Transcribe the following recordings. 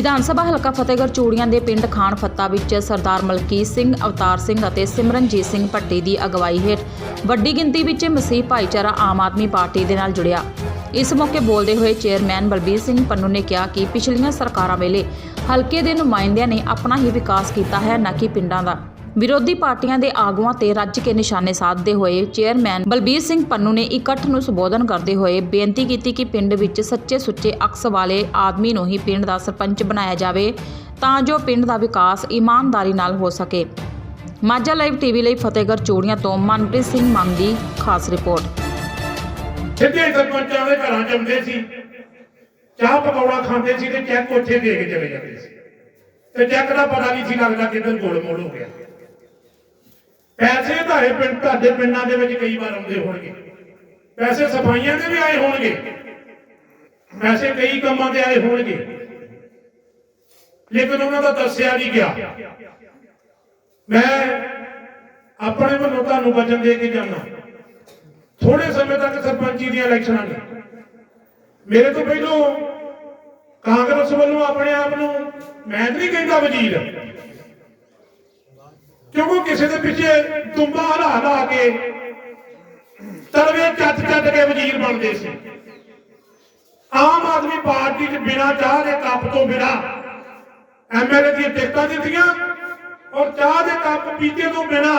ਵਿਧਾਨ ਸਭਾ ਹਲਕਾ ਫਤਿਹਗੜ੍ਹ ਚੂੜੀਆਂ ਦੇ ਪਿੰਡ ਖਾਨ ਫੱਤਾ ਵਿੱਚ ਸਰਦਾਰ ਮਲਕੀਤ ਸਿੰਘ, ਅਵਤਾਰ ਸਿੰਘ ਅਤੇ ਸਿਮਰਨਜੀਤ ਸਿੰਘ ਭੱਟੀ ਦੀ ਅਗਵਾਈ ਹੇਠ ਵੱਡੀ ਗਿਣਤੀ ਵਿੱਚ ਮਸੀਹ ਭਾਈਚਾਰਾ ਆਮ ਆਦਮੀ ਪਾਰਟੀ ਦੇ ਨਾਲ ਜੁੜਿਆ। ਇਸ ਮੌਕੇ ਬੋਲਦੇ ਹੋਏ ਚੇਅਰਮੈਨ ਬਲਬੀਰ ਸਿੰਘ ਪੰਨੂ ਨੇ ਕਿਹਾ ਕਿ ਪਿਛਲੀਆਂ ਸਰਕਾਰਾਂ ਵੇਲੇ ਹਲਕੇ ਦੇ ਨੁਮਾਇੰਦਿਆਂ ਨੇ ਆਪਣਾ ਹੀ ਵਿਕਾਸ ਕੀਤਾ ਹੈ, ਨਾ ਕਿ ਪਿੰਡਾਂ ਦਾ। ਵਿਰੋਧੀ ਪਾਰਟੀਆਂ ਦੇ ਆਗੂਆਂ ਤੇ ਰੱਜ ਕੇ ਨਿਸ਼ਾਨੇ ਸਾਧਦੇ ਹੋਏ ਚੇਅਰਮੈਨ ਬਲਬੀਰ ਸਿੰਘ ਪੰਨੂ ਨੇ ਇਕੱਠ ਨੂੰ ਸੰਬੋਧਨ ਕਰਦੇ ਹੋਏ ਬੇਨਤੀ ਕੀਤੀ ਕਿ ਪਿੰਡ ਵਿੱਚ ਸੱਚੇ ਸੁੱਚੇ ਅਕਸ ਵਾਲੇ ਆਦਮੀ ਨੂੰ ਹੀ ਪਿੰਡ ਦਾ ਸਰਪੰਚ ਬਣਾਇਆ ਜਾਵੇ ਤਾਂ ਜੋ ਪਿੰਡ ਦਾ ਵਿਕਾਸ ਇਮਾਨਦਾਰੀ ਨਾਲ ਹੋ ਸਕੇ। ਮਾਝਾ ਲਾਈਵ ਟੀਵੀ ਲਈ ਫਤਿਹਗੜ੍ਹ ਚੂੜੀਆਂ ਤੋਂ ਮਨਪ੍ਰੀਤ ਸਿੰਘ ਮੰਨ ਦੀ ਖਾਸ ਰਿਪੋਰਟ। ਸਿੱਧੇ ਸਰਪੰਚਾਂ ਦੇ ਘਰਾਂ ਚ ਆਉਂਦੇ ਸੀ। ਚਾਹ ਪਕੌੜਾ ਖਾਂਦੇ ਸੀ ਤੇ ਚੈੱਕ ਉੱਥੇ ਦੇ ਕੇ ਚਲੇ ਜਾਂਦੇ ਸੀ। ਤੇ ਚੈੱਕ ਦਾ ਪਤਾ ਨਹੀਂ ਸੀ ਲੱਗਦਾ ਕਿੱਧਰ ਗੋਲ ਮੋੜ ਹੋ ਗਿਆ। ਪੈਸੇ ਤੁਹਾਡੇ ਪਿੰਡ, ਤੁਹਾਡੇ ਪਿੰਡਾਂ ਦੇ ਵਿੱਚ ਕਈ ਵਾਰ ਆਉਂਦੇ ਹੋਣਗੇ। ਪੈਸੇ ਸਫਾਈਆਂ ਦੇ ਵੀ ਆਏ ਹੋਣਗੇ। ਪੈਸੇ ਕਈ ਕੰਮਾਂ ਦੇ ਆਏ ਹੋਣਗੇ। ਲੇਕਿਨ ਉਹਨਾਂ ਦਾ ਦੱਸਿਆ ਨਹੀਂ ਗਿਆ। ਮੈਂ ਆਪਣੇ ਵੱਲੋਂ ਤੁਹਾਨੂੰ ਵਚਨ ਦੇ ਕੇ ਜਾਣਾ ਥੋੜੇ ਸਮੇਂ ਤੱਕ ਸਰਪੰਚੀ ਦੀਆਂ ਇਲੈਕਸ਼ਨਾਂ ਨੇ। ਮੇਰੇ ਤੋਂ ਪਹਿਲਾਂ ਕਾਂਗਰਸ ਵੱਲੋਂ ਆਪਣੇ ਆਪ ਨੂੰ, ਮੈਂ ਤਾਂ ਨਹੀਂ ਕਹਿੰਦਾ ਵਜ਼ੀਰ। ਕਿਉਂਕਿ ਕਿਸੇ ਦੇ ਪਿੱਛੇ ਤੁੰਬਾ ਹਲਾ ਹਲਾ ਕੇ ਤਰਵੇ ਚੱਟ ਚੱਟ ਕੇ ਵਜ਼ੀਰ ਬਣਦੇ ਸੀ। ਆਮ ਆਦਮੀ ਪਾਰਟੀ 'ਚ ਬਿਨਾਂ ਚਾਹ ਦੇ ਕੱਪ ਤੋਂ ਬਿਨਾਂ ਐਮਐਲਏ ਦੀਆਂ ਟਿਕਟਾਂ ਦਿੱਤੀਆਂ ਔਰ ਚਾਹ ਦੇ ਕੱਪ ਪੀਤੇ ਤੋਂ ਬਿਨਾਂ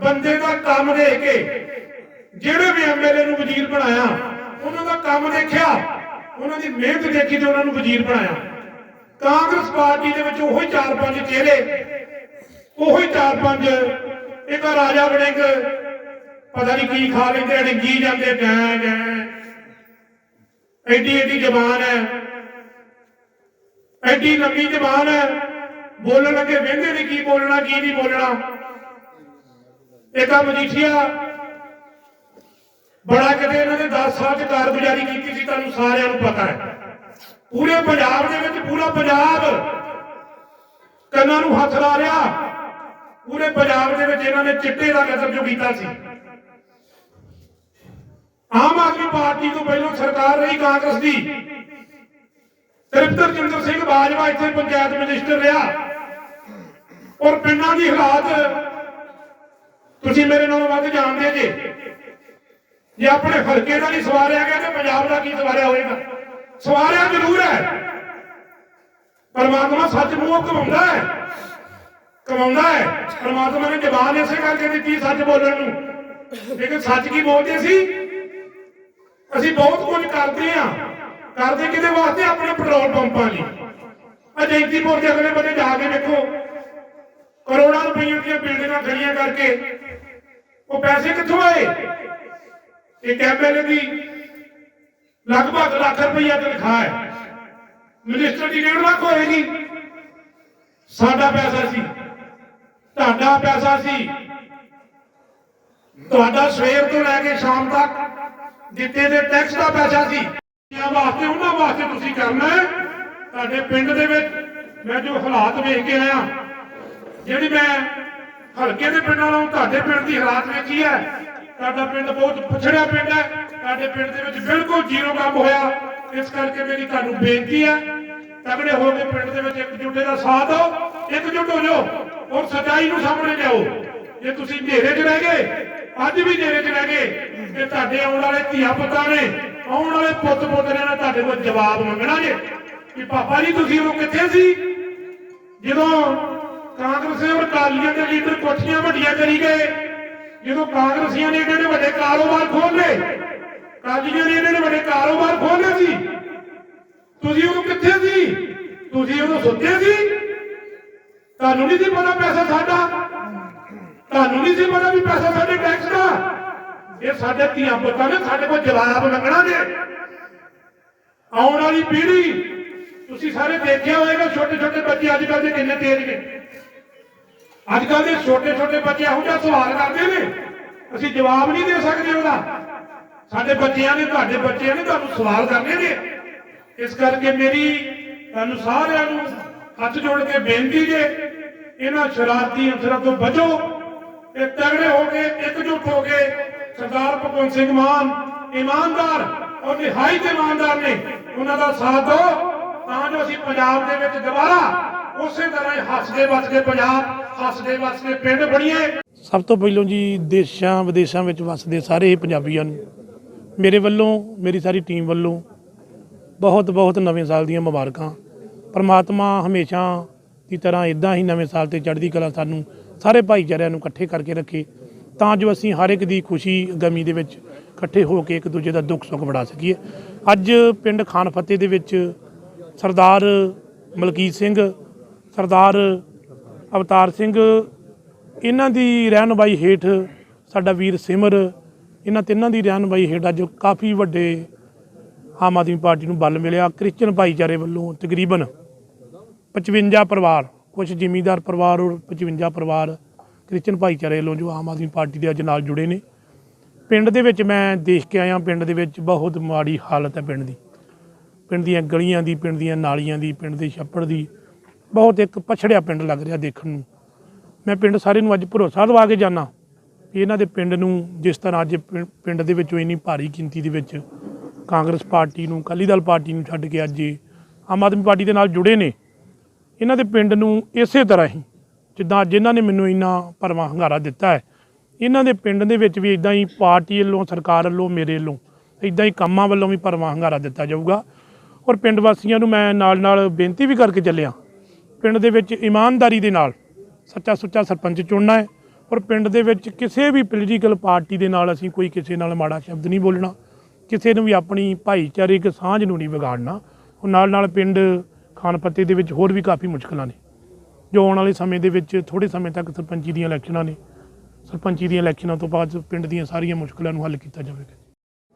ਬੰਦੇ ਦਾ ਕੰਮ ਦੇ ਕੇ ਜਿਹੜੇ ਵੀ ਐਮਐਲਏ ਨੂੰ ਵਜ਼ੀਰ ਬਣਾਇਆ, ਉਹਨਾਂ ਦਾ ਕੰਮ ਦੇਖਿਆ, ਉਹਨਾਂ ਦੀ ਮਿਹਨਤ ਦੇਖੀ ਤੇ ਉਹਨਾਂ ਨੂੰ ਵਜ਼ੀਰ ਬਣਾਇਆ। ਕਾਂਗਰਸ ਪਾਰਟੀ ਦੇ ਵਿੱਚ ਉਹੀ ਚਾਰ ਪੰਜ ਚਿਹਰੇ ਉਹੀ ਚਾਰ ਪੰਜ। ਇਹਦਾ ਰਾਜਾ ਵੜਿੰਗ ਪਤਾ ਨਹੀਂ ਕੀ ਖਾ ਲੈਂਦੇ ਅੜਿੰਗੀ ਜਾਂਦੇ, ਗੈ ਗੈ। ਐਡੀ ਐਡੀ ਜ਼ਬਾਨ ਹੈ। ਐਡੀ ਲੰਮੀ ਜ਼ਬਾਨ ਹੈ। ਬੋਲਣ ਲੱਗੇ ਵਹਿੰਦੇ ਨਹੀਂ ਕੀ ਬੋਲਣਾ, ਕੀ ਨਹੀਂ ਬੋਲਣਾ। ਇੱਕ ਆ ਮਜੀਠੀਆ, ਬੜਾ ਕਿਤੇ ਇਹਨਾਂ ਨੇ 10 ਸਾਲ ਚ ਕਾਰਗੁਜ਼ਾਰੀ ਕੀਤੀ ਸੀ, ਤੁਹਾਨੂੰ ਸਾਰਿਆਂ ਨੂੰ ਪਤਾ ਹੈ। ਪੂਰੇ ਪੰਜਾਬ ਦੇ ਵਿੱਚ, ਪੂਰਾ ਪੰਜਾਬ ਕੰਨਾਂ ਨੂੰ ਹੱਥ ਲਾ ਰਿਹਾ। ਪੂਰੇ ਪੰਜਾਬ ਦੇ ਵਿੱਚ ਇਹਨਾਂ ਨੇ ਚਿੱਟੇ ਦਾ ਕਤਲ ਜੋ ਕੀਤਾ ਸੀ। ਆਮ ਆਦਮੀ ਪਾਰਟੀ ਤੋਂ ਪਹਿਲਾਂ ਸਰਕਾਰ ਰਹੀ ਕਾਂਗਰਸ ਦੀ। ਤ੍ਰਿਪਤਰ ਚੰਦਰ ਸਿੰਘ ਬਾਜਵਾ ਇੱਥੇ ਪੰਚਾਇਤ ਮਿਨਿਸਟਰ ਰਿਹਾ। ਔਰ ਪਿੰਡਾਂ ਦੀ ਹਾਲਾਤ ਤੁਸੀਂ ਮੇਰੇ ਨਾਲੋਂ ਵੱਧ ਜਾਣਦੇ ਜੇ। ਜੇ ਆਪਣੇ ਹਲਕੇ ਦਾ ਨਹੀਂ ਸਵਾਰਿਆ ਗਿਆ ਤੇ ਪੰਜਾਬ ਦਾ ਕੀ ਸਵਾਰਿਆ ਹੋਏਗਾ? ਸਵਾਰਿਆ ਜ਼ਰੂਰ ਹੈ। ਪਰਮਾਤਮਾ ਸੱਚ ਮੂੰਹੋਂ ਕਮਾਉਂਦਾ ਹੈ। ਕਮਾਉਂਦਾ ਹੈ। ਪਰਮਾਤਮਾ ਨੇ ਜ਼ਬਾਨ ਇਸੇ ਕਰਕੇ ਦਿੱਤੀ ਸੱਚ ਬੋਲਣ ਨੂੰ। ਲੇਕਿਨ ਸੱਚ ਕੀ ਬੋਲਦੇ ਸੀ? ਅਸੀਂ ਬਹੁਤ ਕੁਝ ਕਰਦੇ ਆ ਕਰਦੇ ਕਿਹਦੇ ਵਾਸਤੇ? ਆਪਣੇ ਪੈਟਰੋਲ ਪੰਪਾਂ ਲਈ। ਅਜੈਂਤੀਪੁਰ ਦੇ ਅਗਲੇ ਬੰਦੇ ਜਾ ਕੇ ਵੇਖੋ ਕਰੋੜਾਂ ਰੁਪਈਆਂ ਦੀਆਂ ਬਿਲਡਿੰਗਾਂ ਖੜੀਆਂ ਕਰਕੇ ਉਹ ਪੈਸੇ ਕਿੱਥੋਂ ਆਏ? ਇੱਕ ਐਮਐਲਏ ਦੀ ਲਗਭਗ ਲੱਖ ਰੁਪਈਆ ਤਨਖਾਹ ਹੈ। ਮਿਨਿਸਟਰ ਦੀ 1.5 ਲੱਖ ਹੋਏਗੀ। ਸਾਡਾ ਪੈਸਾ ਸੀ। ਤੁਹਾਡਾ ਪੈਸਾ ਸੀ। ਤੁਹਾਡਾ ਸਵੇਰ ਤੋਂ ਲੈ ਕੇ ਸ਼ਾਮ ਤੱਕ ਦਿੱਤੇ ਦੇ ਟੈਕਸ ਦਾ ਪੈਸਾ ਸੀ। ਇਹਨਾਂ ਵਾਸਤੇ ਉਹਨਾਂ ਵਾਸਤੇ ਤੁਸੀਂ ਕਰਨਾ ਹੈ? ਤੁਹਾਡੇ ਪਿੰਡ ਦੇ ਵਿੱਚ ਮੈਂ ਜੋ ਹਾਲਾਤ ਵੇਖ ਕੇ ਆਇਆ, ਜਿਹੜੀ ਮੈਂ ਹਲਕੇ ਦੇ ਪਿੰਡਾਂ ਨਾਲੋਂ ਤੁਹਾਡੇ ਪਿੰਡ ਦੀ ਹਾਲਾਤ ਵੇਖੀ ਹੈ, ਤੁਹਾਡਾ ਪਿੰਡ ਬਹੁਤ ਪਛੜਿਆ ਪਿੰਡ ਹੈ, ਤੁਹਾਡੇ ਪਿੰਡ ਦੇ ਵਿੱਚ ਬਿਲਕੁਲ ਜ਼ੀਰੋ ਕੰਮ ਹੋਇਆ। ਇਸ ਕਰਕੇ ਮੇਰੀ ਤੁਹਾਨੂੰ ਬੇਨਤੀ ਹੈ, ਤਗੜੇ ਹੋ ਕੇ ਪਿੰਡ ਦੇ ਵਿੱਚ ਇੱਕ ਜੁੱਟੇ ਦਾ ਸਾਥ ਦਿਓ ਇਕਜੁੱਟ ਹੋ ਜਾਓ। ਔਰ ਸਚਾਈ ਨੂੰ ਸਾਹਮਣੇ ਲਿਆਓ। ਜੇ ਤੁਸੀਂ ਹਨੇਰੇ 'ਚ ਰਹਿ ਗਏ, ਅੱਜ ਵੀ ਹਨੇਰੇ 'ਚ ਰਹਿ ਗਏ, ਤੇ ਤੁਹਾਡੇ ਆਉਣ ਵਾਲੇ ਧੀਆ ਪੁੱਤਾਂ ਨੇ, ਆਉਣ ਵਾਲੇ ਪੁੱਤ ਪੁੱਤਰਿਆਂ ਨੇ ਤੁਹਾਡੇ ਕੋਲ ਜਵਾਬ ਮੰਗਣਾ ਜੇ ਕਿ ਪਾਪਾ ਜੀ, ਤੁਸੀਂ ਉਹ ਕਿੱਥੇ ਸੀ? ਜਦੋਂ ਕਾਂਗਰਸ ਔਰ ਅਕਾਲੀਆਂ ਦੇ ਲੀਡਰ ਕੋਠੀਆਂ ਵੱਡੀਆਂ ਕਰੀ ਗਏ, ਜਦੋਂ ਕਾਂਗਰਸੀਆਂ ਨੇ ਇਹਨਾਂ ਨੇ ਵੱਡੇ ਕਾਰੋਬਾਰ ਖੋਲ ਲਏ, ਅਕਾਲੀਆਂ ਨੇ ਇਹਨਾਂ ਨੇ ਵੱਡੇ ਕਾਰੋਬਾਰ ਖੋਲ ਸੀ। ਤੁਸੀਂ ਉਹ ਕਿੱਥੇ ਸੀ? ਤੁਸੀਂ ਉਹਨੂੰ ਸੁੱਤੇ ਸੀ? ਤੁਹਾਨੂੰ ਨਹੀਂ ਸੀ ਪਤਾ ਪੈਸਾ ਸਾਡਾ? ਤੁਹਾਨੂੰ ਨਹੀਂ ਸੀ ਪਤਾ ਵੀ ਪੈਸਾ ਸਾਡੇ ਟੈਕਸ ਦਾ? ਇਹ ਸਾਡੇ ਧੀਆਂ ਪੁੱਤਾਂ ਨੇ ਸਾਡੇ ਕੋਲ ਜਵਾਬ ਮੰਗਣਾ ਨੇ ਆਉਣ ਵਾਲੀ ਪੀੜ੍ਹੀ, ਤੁਸੀਂ ਸਾਰੇ ਦੇਖਿਆ ਹੋਵੇਗਾ ਛੋਟੇ ਛੋਟੇ ਬੱਚੇ ਅੱਜ ਕੱਲ੍ਹ ਦੇ ਕਿੰਨੇ ਤੇਜ਼ ਨੇ। ਅੱਜ ਕੱਲ੍ਹ ਦੇ ਛੋਟੇ ਛੋਟੇ ਬੱਚੇ ਇਹੋ ਜਿਹਾ ਸਵਾਲ ਕਰਦੇ ਨੇ। ਅਸੀਂ ਜਵਾਬ ਨਹੀਂ ਦੇ ਸਕਦੇ ਉਹਦਾ। ਸਾਡੇ ਬੱਚਿਆਂ ਨੇ, ਤੁਹਾਡੇ ਬੱਚਿਆਂ ਨੇ ਤੁਹਾਨੂੰ ਸਵਾਲ ਕਰਨੇ ਨੇ। ਇਸ ਕਰਕੇ ਮੇਰੀ ਤੁਹਾਨੂੰ ਸਾਰਿਆਂ ਨੂੰ ਹੱਥ ਜੋੜ ਕੇ ਬੇਨਤੀ ਜੇ ਇਹਨਾਂ ਸ਼ਰਾਰਤੀ ਅਫਸਰਾਂ ਤੋਂ ਬਚੋ। ਤੇ ਤਗੜੇ ਹੋ ਕੇ ਇਕਜੁੱਟ ਹੋ ਕੇ ਸਰਦਾਰ ਭਗਵੰਤ ਸਿੰਘ ਮਾਨ ਇਮਾਨਦਾਰ ਔਰ ਨਿਹਾਇਤ ਇਮਾਨਦਾਰ ਨੇ ਉਹਨਾਂ ਦਾ ਸਾਥ ਦਿਓ। ਤਾਂ ਜੋ ਅਸੀਂ ਪੰਜਾਬ ਦੇ ਵਿੱਚ ਦੁਬਾਰਾ ਉਸੇ ਤਰ੍ਹਾਂ ਹੱਸਦੇ ਵੱਸਦੇ ਪੰਜਾਬ, ਹੱਸਦੇ ਵੱਸਦੇ ਪਿੰਡ ਬਣੀਏ। ਸਭ ਤੋਂ ਪਹਿਲਾਂ ਜੀ ਦੇਸ਼ਾਂ ਵਿਦੇਸ਼ਾਂ ਵਿੱਚ ਵੱਸਦੇ ਸਾਰੇ ਪੰਜਾਬੀਆਂ ਨੂੰ, ਮੇਰੇ ਵੱਲੋਂ, ਮੇਰੀ ਸਾਰੀ ਟੀਮ ਵੱਲੋਂ ਬਹੁਤ ਬਹੁਤ ਨਵੇਂ ਸਾਲ ਦੀਆਂ ਮੁਬਾਰਕਾਂ। ਪਰਮਾਤਮਾ ਹਮੇਸ਼ਾ ਦੀ ਤਰ੍ਹਾਂ ਇਦਾਂ ਹੀ ਨਵੇਂ ਸਾਲ ਤੇ ਚੜ੍ਹਦੀ ਕਲਾ ਸਾਨੂੰ ਸਾਰੇ ਭਾਈਚਾਰਿਆਂ ਨੂੰ ਇਕੱਠੇ ਕਰਕੇ ਰੱਖੇ, ਤਾਂ ਜੋ ਅਸੀਂ ਹਰ ਇੱਕ ਦੀ ਖੁਸ਼ੀ, ਗਮੀ ਦੇ ਵਿੱਚ ਇਕੱਠੇ ਹੋ ਕੇ ਇੱਕ ਦੂਜੇ ਦਾ ਦੁੱਖ ਸੁੱਖ ਵੜਾ ਸਕੀਏ। ਅੱਜ ਪਿੰਡ ਖਾਨ ਫਤਿਹ ਦੇ ਵਿੱਚ ਸਰਦਾਰ ਮਲਕੀਤ ਸਿੰਘ, ਸਰਦਾਰ ਅਵਤਾਰ ਸਿੰਘ, ਇਹਨਾਂ ਦੀ ਰਹਿਨੁਮਾਈ ਹੇਠ ਸਾਡਾ ਵੀਰ ਸਿਮਰ, ਇਹਨਾਂ ਤਿੰਨਾਂ ਦੀ ਰਹਿਨੁਮਾਈ ਹੇਠ ਅੱਜ ਕਾਫੀ ਵੱਡੇ ਆਮ ਆਦਮੀ ਪਾਰਟੀ ਨੂੰ ਬਲ ਮਿਲਿਆ। ਕ੍ਰਿਸਚਨ ਭਾਈਚਾਰੇ ਵੱਲੋਂ ਤਕਰੀਬਨ 55 ਪਰਿਵਾਰ ਕੁਝ ਜ਼ਿਮੀਂਦਾਰ ਪਰਿਵਾਰ ਔਰ 55 ਪਰਿਵਾਰ ਕ੍ਰਿਸਚਨ ਭਾਈਚਾਰੇ ਵੱਲੋਂ ਜੋ ਆਮ ਆਦਮੀ ਪਾਰਟੀ ਦੇ ਅੱਜ ਨਾਲ ਜੁੜੇ ਨੇ। ਪਿੰਡ ਦੇ ਵਿੱਚ ਮੈਂ ਦੇਖ ਕੇ ਆਇਆ, ਪਿੰਡ ਦੇ ਵਿੱਚ ਬਹੁਤ ਮਾੜੀ ਹਾਲਤ ਹੈ ਪਿੰਡ ਦੀ। ਪਿੰਡ ਦੀਆਂ ਗਲੀਆਂ ਦੀ, ਪਿੰਡ ਦੀਆਂ ਨਾਲੀਆਂ ਦੀ, ਪਿੰਡ ਦੇ ਛੱਪੜ ਦੀ, ਬਹੁਤ ਇੱਕ ਪਛੜਿਆ ਪਿੰਡ ਲੱਗ ਰਿਹਾ ਦੇਖਣ ਨੂੰ। ਮੈਂ ਪਿੰਡ ਸਾਰੇ ਨੂੰ ਅੱਜ ਭਰੋਸਾ ਦਵਾ ਕੇ ਜਾਣਾ ਕਿ ਇਹਨਾਂ ਦੇ ਪਿੰਡ ਨੂੰ ਜਿਸ ਤਰ੍ਹਾਂ ਅੱਜ ਪਿੰ- ਪਿੰਡ ਦੇ ਵਿੱਚੋਂ ਇੰਨੀ ਭਾਰੀ ਗਿਣਤੀ ਦੇ ਵਿੱਚ ਕਾਂਗਰਸ ਪਾਰਟੀ ਨੂੰ, ਅਕਾਲੀ ਦਲ ਪਾਰਟੀ ਨੂੰ ਛੱਡ ਕੇ ਅੱਜ ਆਮ ਆਦਮੀ ਪਾਰਟੀ ਦੇ ਨਾਲ ਜੁੜੇ ਨੇ। ਇਹਨਾਂ ਦੇ ਪਿੰਡ ਨੂੰ ਇਸੇ ਤਰ੍ਹਾਂ ਹੀ, ਜਿੱਦਾਂ ਅੱਜ ਨੇ ਮੈਨੂੰ ਇੰਨਾ ਭਰਵਾਂ ਹੰਗਾਰਾ ਦਿੱਤਾ ਹੈ, ਇਹਨਾਂ ਦੇ ਪਿੰਡ ਦੇ ਵਿੱਚ ਵੀ ਇਦਾਂ ਹੀ ਪਾਰਟੀ ਵੱਲੋਂ, ਸਰਕਾਰ ਵੱਲੋਂ, ਮੇਰੇ ਵੱਲੋਂ ਇਦਾਂ ਹੀ ਕੰਮਾਂ ਵੱਲੋਂ ਵੀ ਭਰਵਾਂ ਹੰਗਾਰਾ ਦਿੱਤਾ ਜਾਊਗਾ। ਔਰ ਪਿੰਡ ਵਾਸੀਆਂ ਨੂੰ ਮੈਂ ਨਾਲ ਨਾਲ ਬੇਨਤੀ ਵੀ ਕਰਕੇ ਚੱਲਿਆ, ਪਿੰਡ ਦੇ ਵਿੱਚ ਇਮਾਨਦਾਰੀ ਦੇ ਨਾਲ ਸੱਚਾ ਸੁੱਚਾ ਸਰਪੰਚ ਚੁਣਨਾ ਹੈ ਔਰ ਪਿੰਡ ਦੇ ਵਿੱਚ ਕਿਸੇ ਵੀ ਪੋਲੀਟੀਕਲ ਪਾਰਟੀ ਦੇ ਨਾਲ ਅਸੀਂ ਕੋਈ ਕਿਸੇ ਨਾਲ ਮਾੜਾ ਸ਼ਬਦ ਨਹੀਂ ਬੋਲਣਾ, ਕਿਸੇ ਨੂੰ ਵੀ ਆਪਣੀ ਭਾਈਚਾਰਕ ਸਾਂਝ ਨੂੰ ਨਹੀਂ ਵਿਗਾੜਨਾ, ਉਹ ਨਾਲ ਨਾਲ ਪਿੰਡ ਖਾਨਪੱਤੇ ਦੇ ਵਿੱਚ ਹੋਰ ਵੀ ਕਾਫੀ ਮੁਸ਼ਕਲਾਂ ਨੇ। ਜੋ ਆਉਣ ਵਾਲੇ ਸਮੇਂ ਦੇ ਵਿੱਚ ਥੋੜੇ ਸਮੇਂ ਤੱਕ ਸਰਪੰਚੀ ਦੀਆਂ ਇਲੈਕਸ਼ਨਾਂ ਨੇ। ਸਰਪੰਚੀ ਦੀਆਂ ਇਲੈਕਸ਼ਨਾਂ ਤੋਂ ਬਾਅਦ ਪਿੰਡ ਦੀਆਂ ਸਾਰੀਆਂ ਮੁਸ਼ਕਲਾਂ ਨੂੰ ਹੱਲ ਕੀਤਾ ਜਾਵੇਗਾ।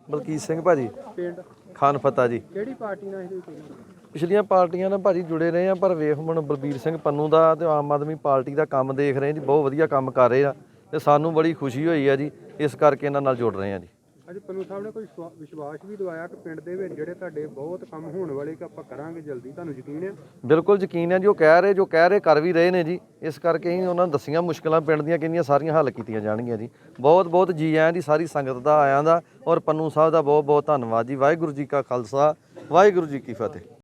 ਬਲਕੀਤ ਸਿੰਘ ਭਾਜੀ। ਪਿੰਡ? ਖਾਨ ਫਤਾ ਜੀ। ਕਿਹੜੀ ਪਾਰਟੀ ਨਾਲ ਇਹਦੇ ਵਿੱਚ ਪਿਛਲੀਆਂ ਪਾਰਟੀਆਂ ਨਾਲ ਭਾਜੀ ਜੁੜੇ ਰਹੇ ਆ ਪਰ ਵੇਖ ਹੁਣ ਬਲਬੀਰ ਸਿੰਘ ਪੰਨੂ ਦਾ ਤੇ ਆਮ ਆਦਮੀ ਪਾਰਟੀ ਦਾ ਕੰਮ ਦੇਖ ਰਹੇ ਜੀ ਬਹੁਤ ਵਧੀਆ ਕੰਮ ਕਰ ਰਹੇ ਆ ਤੇ ਸਾਨੂੰ ਬੜੀ ਖੁਸ਼ੀ ਹੋਈ ਆ ਜੀ ਇਸ ਕਰਕੇ ਇਹਨਾਂ ਨਾਲ ਜੁੜ ਰਹੇ ਆ ਜੀ। ਅੱਜ ਪੰਨੂ ਸਾਹਿਬ ਨੇ ਕੋਈ ਵਿਸ਼ਵਾ- ਵਿਸ਼ਵਾਸ ਵੀ ਦਿਵਾਇਆ ਕਿ ਪਿੰਡ ਦੇ ਵਿੱਚ ਜਿਹੜੇ ਤੁਹਾਡੇ ਬਹੁਤ ਕੰਮ ਹੋਣ ਵਾਲੇ ਕਿ ਆਪਾਂ ਕਰਾਂਗੇ ਜਲਦੀ? ਤੁਹਾਨੂੰ ਯਕੀਨ ਹੈ ਬਿਲਕੁਲ ਯਕੀਨ ਹੈ ਜੀ, ਉਹ ਕਹਿ ਰਹੇ ਜੋ ਕਹਿ ਰਹੇ ਕਰ ਵੀ ਰਹੇ ਨੇ ਜੀ। ਇਸ ਕਰਕੇ ਹੀ ਉਹਨਾਂ ਨੇ ਦੱਸੀਆਂ ਮੁਸ਼ਕਲਾਂ ਪਿੰਡ ਦੀਆਂ ਕਿੰਨੀਆਂ ਸਾਰੀਆਂ ਹੱਲ ਕੀਤੀਆਂ ਜਾਣਗੀਆਂ ਜੀ। ਬਹੁਤ ਬਹੁਤ ਜੀ ਆਇਆਂ ਦੀ ਸਾਰੀ ਸੰਗਤ ਦਾ, ਆਇਆਂ ਦਾ ਔਰ ਪੰਨੂ ਸਾਹਿਬ ਦਾ ਬਹੁਤ ਬਹੁਤ ਧੰਨਵਾਦ ਜੀ। ਵਾਹਿਗੁਰੂ ਜੀ ਕਾ ਖਾਲਸਾ, ਵਾਹਿਗੁਰੂ ਜੀ ਕੀ ਫਤਿਹ।